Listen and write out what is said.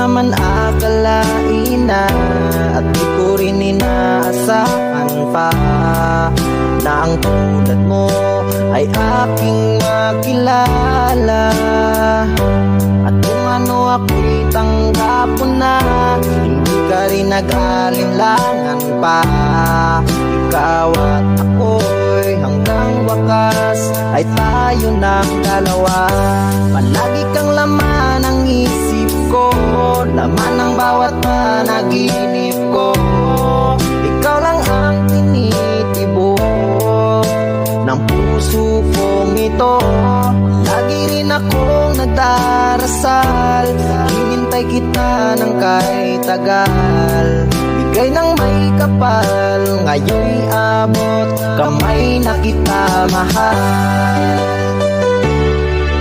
naman akalain na At di ko rin inaasahan pa Na ang tulad mo ay aking makilala. At kung ano ako'y tanggapon na Hindi ka rin nag-alinlangan pa. Ikaw at ako'y hanggang wakas Ay tayo ng dalawa. Palagi kang Laman ng bawat panaginip ko. Ikaw lang ang tinitibok ng puso kong ito. Lagi rin akong nagdarasal. Hinintay kita ng kahit tagal. Bigay ng may kapal. Ngayon'y abot Kamay na kita mahal